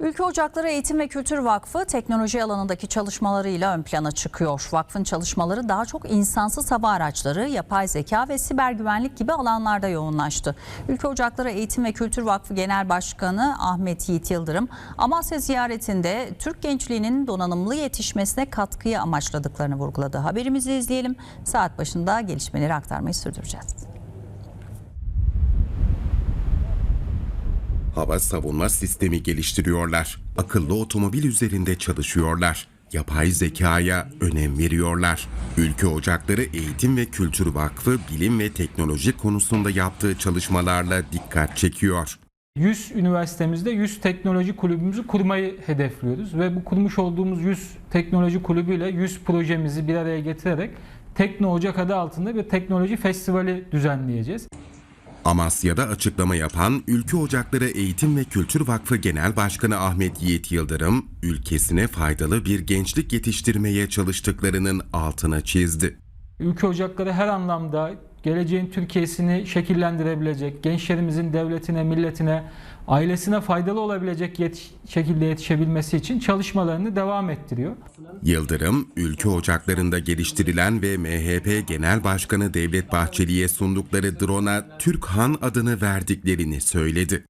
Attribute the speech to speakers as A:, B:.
A: Ülke Ocakları Eğitim ve Kültür Vakfı teknoloji alanındaki çalışmalarıyla ön plana çıkıyor. Vakfın çalışmaları daha çok insansız hava araçları, yapay zeka ve siber güvenlik gibi alanlarda yoğunlaştı. Ülke Ocakları Eğitim ve Kültür Vakfı Genel Başkanı Ahmet Yiğit Yıldırım, Amasya ziyaretinde Türk gençliğinin donanımlı yetişmesine katkıyı amaçladıklarını vurguladı. Haberimizi izleyelim. Saat başında gelişmeleri aktarmayı sürdüreceğiz.
B: Hava savunma sistemi geliştiriyorlar. Akıllı otomobil üzerinde çalışıyorlar. Yapay zekaya önem veriyorlar. Ülke Ocakları Eğitim ve Kültür Vakfı bilim ve teknoloji konusunda yaptığı çalışmalarla dikkat çekiyor.
C: 100 üniversitemizde 100 teknoloji kulübümüzü kurmayı hedefliyoruz ve bu kurmuş olduğumuz 100 teknoloji kulübüyle 100 projemizi bir araya getirerek Tekno Ocak adı altında bir teknoloji festivali düzenleyeceğiz.
B: Amasya'da açıklama yapan Ülke Ocakları Eğitim ve Kültür Vakfı Genel Başkanı Ahmet Yiğit Yıldırım, ülkesine faydalı bir gençlik yetiştirmeye çalıştıklarının altına çizdi.
C: Ülke ocakları her anlamda geleceğin Türkiye'sini şekillendirebilecek, gençlerimizin devletine, milletine, ailesine faydalı olabilecek yetiş- şekilde yetişebilmesi için çalışmalarını devam ettiriyor.
B: Yıldırım, ülke ocaklarında geliştirilen ve MHP Genel Başkanı Devlet Bahçeli'ye sundukları drone'a Türk Han adını verdiklerini söyledi.